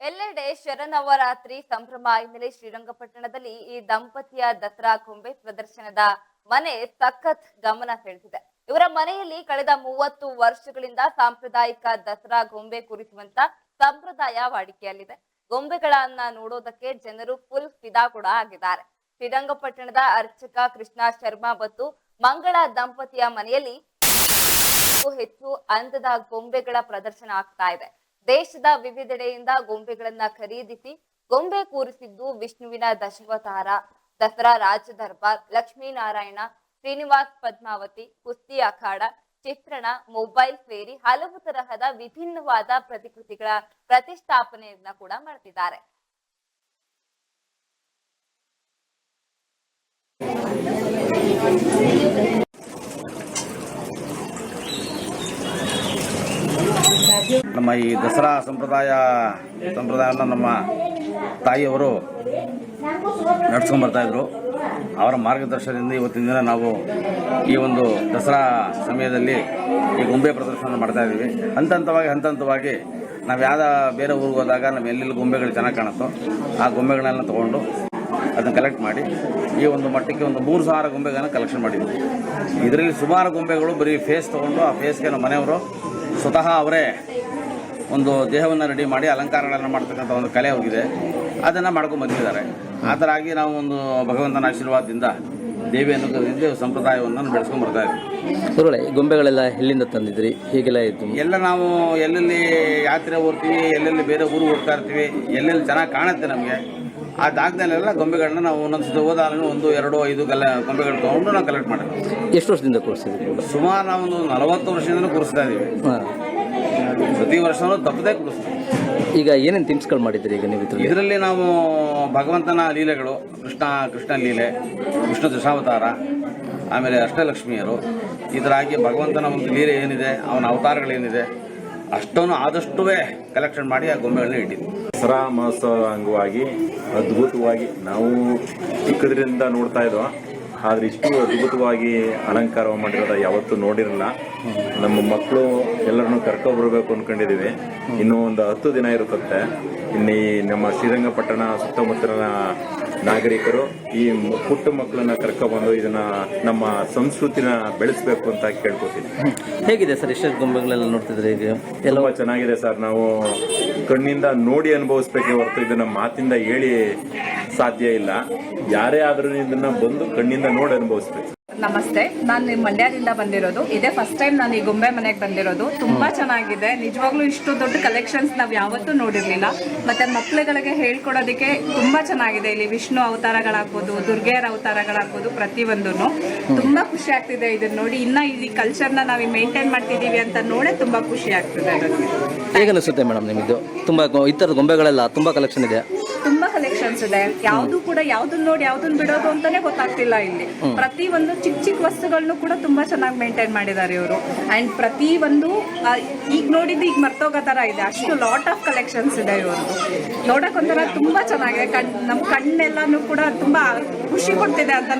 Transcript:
ಎಲ್ಲೆಡೆ ಶರನವರಾತ್ರಿ ಸಂಭ್ರಮ ಹಿನ್ನೆಲೆ ಶ್ರೀರಂಗಪಟ್ಟಣದಲ್ಲಿ ಈ ದಂಪತಿಯ ದಸರಾ ಗೊಂಬೆ ಪ್ರದರ್ಶನದ ಮನೆ ಸಖತ್ ಗಮನ ಸೆಳೆದಿದೆ. ಇವರ ಮನೆಯಲ್ಲಿ ಕಳೆದ ಮೂವತ್ತು ವರ್ಷಗಳಿಂದ ಸಾಂಪ್ರದಾಯಿಕ ದಸರಾ ಗೊಂಬೆ ಕುರಿಸುವಂತ ಸಂಪ್ರದಾಯ ವಾಡಿಕೆಯಲ್ಲಿದೆ. ಗೊಂಬೆಗಳನ್ನ ನೋಡೋದಕ್ಕೆ ಜನರು ಫುಲ್ ಫಿದಾ ಕೂಡ ಆಗಿದ್ದಾರೆ. ಶ್ರೀರಂಗಪಟ್ಟಣದ ಅರ್ಚಕ ಕೃಷ್ಣ ಶರ್ಮಾ ಮತ್ತು ಮಂಗಳ ದಂಪತಿಯ ಮನೆಯಲ್ಲಿ ಹೆಚ್ಚು ಅಂದದ ಗೊಂಬೆಗಳ ಪ್ರದರ್ಶನ ಆಗ್ತಾ ಇದೆ. ದೇಶದ ವಿವಿಧೆಡೆಯಿಂದ ಗೊಂಬೆಗಳನ್ನ ಖರೀದಿಸಿ ಗೊಂಬೆ ಕೂರಿಸಿದ್ದು ವಿಷ್ಣುವಿನ ದಶಾವತಾರ, ದಸರಾ ರಾಜ ದರ್ಬಾರ್ ಲಕ್ಷ್ಮೀನಾರಾಯಣ, ಶ್ರೀನಿವಾಸ್ ಪದ್ಮಾವತಿ, ಕುಸ್ತಿ ಅಖಾಡ, ಚಿತ್ರಣ, ಮೊಬೈಲ್ ಸೇರಿ ಹಲವು ತರಹದ ವಿಭಿನ್ನವಾದ ಪ್ರತಿಕೃತಿಗಳ ಪ್ರತಿಷ್ಠಾಪನೆಯನ್ನ ಕೂಡ ಮಾಡ್ತಿದ್ದಾರೆ. ಈ ದಸರಾ ಸಂಪ್ರದಾಯ ಸಂಪ್ರದಾಯವನ್ನು ನಮ್ಮ ತಾಯಿಯವರು ನಡೆಸ್ಕೊಂಬರ್ತಾಯಿದ್ರು ಅವರ ಮಾರ್ಗದರ್ಶನದಿಂದ ಇವತ್ತಿನ ದಿನ ನಾವು ಈ ಒಂದು ದಸರಾ ಸಮಯದಲ್ಲಿ ಈ ಗೊಂಬೆ ಪ್ರದರ್ಶನ ಮಾಡ್ತಾ ಇದ್ದೀವಿ. ಹಂತ ಹಂತವಾಗಿ ಹಂತ ಹಂತವಾಗಿ ನಾವು ಯಾವ ಬೇರೆ ಊರಿಗೆ ಹೋದಾಗ ನಮ್ಮ ಎಲ್ಲೆಲ್ಲಿ ಗೊಂಬೆಗಳು ಚೆನ್ನಾಗಿ ಕಾಣುತ್ತೋ ಆ ಗೊಂಬೆಗಳನ್ನೆಲ್ಲ ತೊಗೊಂಡು ಅದನ್ನು ಕಲೆಕ್ಟ್ ಮಾಡಿ ಈ ಒಂದು ಮಟ್ಟಕ್ಕೆ ಒಂದು ಮೂರು ಸಾವಿರ ಗೊಂಬೆಗಳನ್ನು ಕಲೆಕ್ಷನ್ ಮಾಡಿದ್ವಿ. ಇದರಲ್ಲಿ ಸುಮಾರು ಗೊಂಬೆಗಳು ಬರೀ ಫೇಸ್ ತೊಗೊಂಡು ಆ ಫೇಸ್ಗೆ ನಮ್ಮ ಮನೆಯವರು ಸ್ವತಃ ಅವರೇ ಒಂದು ದೇಹವನ್ನು ರೆಡಿ ಮಾಡಿ ಅಲಂಕಾರಗಳನ್ನು ಮಾಡ್ತಕ್ಕಂಥ ಒಂದು ಕಲೆ ಹೋಗಿದೆ. ಅದನ್ನು ಮಾಡ್ಕೊಂಡು ಬಂದಿದ್ದಾರೆ. ಆ ಥರ ಆಗಿ ನಾವು ಒಂದು ಭಗವಂತನ ಆಶೀರ್ವಾದದಿಂದ ದೇವಿ ಕರೆದಿದ್ದು ಸಂಪ್ರದಾಯವನ್ನು ಬೆಳೆಸ್ಕೊಂಡು ಬರ್ತಾ ಇದ್ದೀವಿ. ಗೊಂಬೆಗಳೆಲ್ಲ ಎಲ್ಲಿಂದ ತಂದಿದ್ರಿ? ಹೀಗೆಲ್ಲ ಇತ್ತು. ಎಲ್ಲ ನಾವು ಎಲ್ಲೆಲ್ಲಿ ಯಾತ್ರೆ ಹೋಗ್ತೀವಿ ಎಲ್ಲೆಲ್ಲಿ ಬೇರೆ ಊರು ಹೋಗ್ತಾ ಇರ್ತೀವಿ ಎಲ್ಲೆಲ್ಲಿ ಚೆನ್ನಾಗಿ ಕಾಣುತ್ತೆ ನಮಗೆ. ಆ ಜಾಗದಲ್ಲೆಲ್ಲ ಗೊಂಬೆಗಳನ್ನ ನಾವು ಒಂದೊಂದು ಹೋದಾಗಲೂ ಒಂದು ಎರಡು ಐದು ಗಲ್ಲ ಗೊಂಬೆಗಳು ತೊಗೊಂಡು ನಾವು ಕಲೆಕ್ಟ್ ಮಾಡಿದ್ವಿ ಎಷ್ಟು ವರ್ಷದಿಂದ ಕೂರಿಸಿದ್ವಿ ಸುಮಾರು ನಾವು ಒಂದು ನಲವತ್ತು ವರ್ಷದಿಂದ ಕೂರಿಸ್ತಾ ಇದ್ದೀವಿ ಪ್ರತಿ ವರ್ಷವೂ ತಪ್ಪದೇ ಕುಡಿಸ್ತೀವಿ. ಈಗ ಏನೇನು ತಿಮ್ಸ್ಗಳು ಮಾಡಿದ್ರಿ ಈಗ ನೀವು ಇದ್ರಲ್ಲಿ? ಇದರಲ್ಲಿ ನಾವು ಭಗವಂತನ ಲೀಲೆಗಳು ಕೃಷ್ಣ ಕೃಷ್ಣ ಲೀಲೆ ವಿಷ್ಣು ದಶಾವತಾರ ಆಮೇಲೆ ಅಷ್ಟಲಕ್ಷ್ಮಿಯರು. ಇದರಾಗಿ ಭಗವಂತನ ಒಂದು ಲೀಲೆ ಏನಿದೆ ಅವನ ಅವತಾರಗಳೇನಿದೆ ಅಷ್ಟನ್ನು ಆದಷ್ಟು ಕಲೆಕ್ಷನ್ ಮಾಡಿ ಆ ಗೊಂಬೆಗಳನ್ನ ಇಟ್ಟಿದ್ವಿ. ದಸರಾ ಮಹೋತ್ಸವ ಅಂಗವಾಗಿ ಅದ್ಭುತವಾಗಿ ನಾವು ಚಿಕ್ಕದ್ರಿಂದ ನೋಡ್ತಾ ಇದ್ವ ಆದ್ರೆ ಇಷ್ಟು ಅದ್ಭುತವಾಗಿ ಅಲಂಕಾರ ಮಾಡಿರೋದ ಯಾವತ್ತೂ ನೋಡಿರಲ್ಲ. ನಮ್ಮ ಮಕ್ಕಳು ಎಲ್ಲರನ್ನು ಕರ್ಕೊ ಬರಬೇಕು ಅನ್ಕೊಂಡಿದೀವಿ. ಇನ್ನೂ ಒಂದು ಹತ್ತು ದಿನ ಇರುತ್ತೆ ಇಲ್ಲಿ ನಮ್ಮ ಶ್ರೀರಂಗಪಟ್ಟಣ ಸುತ್ತಮುತ್ತಲಿನ ನಾಗರಿಕರು ಈ ಪುಟ್ಟ ಮಕ್ಕಳನ್ನ ಕರ್ಕೊಬಂದು ಇದನ್ನ ನಮ್ಮ ಸಂಸ್ಕೃತಿನ ಬೆಳೆಸಬೇಕು ಅಂತ ಕೇಳ್ಕೊತೀನಿ. ಹೇಗಿದೆ ಸರ್ ಎಷ್ಟೆಷ್ಟು ಗೊಂಬೆಗಳೆಲ್ಲ ನೋಡ್ತಿದ್ರೆ ಈಗ? ಎಲ್ಲ ತುಂಬಾ ಚೆನ್ನಾಗಿದೆ ಸರ್. ನಾವು ಕಣ್ಣಿಂದ ನೋಡಿ ಅನುಭವಿಸ್ಬೇಕೇ ಹೊರತು ಇದನ್ನ ಮಾತಿಂದ ಹೇಳಿ ಸಾಧ್ಯ ಇಲ್ಲ. ಯಾರೇ ಆದ್ರೂ ಇದನ್ನ ಬಂದು ಕಣ್ಣಿಂದ ನೋಡಿ ಅನುಭವಿಸ್ಬೇಕು. ನಮಸ್ತೆ ನಾನು ನಿಮ್ಮ ಮಂಡ್ಯದಿಂದ ಬಂದಿರೋದು. ಇದೇ ಫಸ್ಟ್ ಟೈಮ್ ನಾನು ಈ ಗೊಂಬೆ ಮನೆಗೆ ಬಂದಿರೋದು. ತುಂಬಾ ಚೆನ್ನಾಗಿದೆ. ನಿಜವಾಗ್ಲೂ ಇಷ್ಟು ದೊಡ್ಡ ಕಲೆಕ್ಷನ್ಸ್ ನಾವು ಯಾವತ್ತೂ ನೋಡಿರ್ಲಿಲ್ಲ. ಮತ್ತೆ ಮಕ್ಕಳುಗಳಿಗೆ ಹೇಳ್ಕೊಡೋದಕ್ಕೆ ತುಂಬಾ ಚೆನ್ನಾಗಿದೆ. ಇಲ್ಲಿ ವಿಷ್ಣು ಅವತಾರಗಳಾಗ್ಬೋದು ದುರ್ಗೆಯರ ಅವತಾರಗಳಾಗ್ಬೋದು ಪ್ರತಿಯೊಂದೂ ತುಂಬಾ ಖುಷಿ ಆಗ್ತಿದೆ ಇದನ್ನ ನೋಡಿ. ಇನ್ನ ಈ ಕಲ್ಚರ್ನ ನಾವು ಮೇಂಟೈನ್ ಮಾಡ್ತಿದೀವಿ ಅಂತ ನೋಡೇ ತುಂಬಾ ಖುಷಿ ಆಗ್ತಿದೆ. ನನಗೆ ಹೇಗೆ ಅನಿಸುತ್ತೆ ಮೇಡಮ್ ನಿಮ್ಮದು ತುಂಬಾ ಇತರ ಈ ಥರದ ಗೊಂಬೆಗಳೆಲ್ಲ ತುಂಬಾ ಕಲೆಕ್ಷನ್ ಇದೆ. ಕಲೆಕ್ಷನ್ಸ್ ಯಾವ್ದು ಕೂಡ ಯಾವ್ದನ್ನ ನೋಡಿ ಯಾವ್ದನ್ನ ಬಿಡೋದು ಅಂತಾನೆ ಗೊತ್ತಾಗ್ತಿಲ್ಲ ಇಲ್ಲಿ. ಪ್ರತಿ ಒಂದು ಚಿಕ್ಕ ಚಿಕ್ಕ ವಸ್ತುಗಳನ್ನು ಕೂಡ ತುಂಬಾ ಚೆನ್ನಾಗಿ ಮೇಂಟೈನ್ ಮಾಡಿದ್ದಾರೆ ಇವರು. ಅಂಡ್ ಪ್ರತಿ ಒಂದು ಈಗ ನೋಡಿದ್ದು ಈಗ ಮರ್ತೋಗೋ ತರ ಇದೆ. ಅಷ್ಟು ಲಾಟ್ ಆಫ್ ಕಲೆಕ್ಷನ್ಸ್ ಇದೆ ಇವರು ನೋಡಕ್ ಒಂಥರ ತುಂಬಾ ಚೆನ್ನಾಗಿದೆ. ಕಣ್ ನಮ್ ಕಣ್ಣೆಲ್ಲಾನು ಕೂಡ ತುಂಬಾ ಖುಷಿ ಕೊಡ್ತಿದೆ ಅಂತ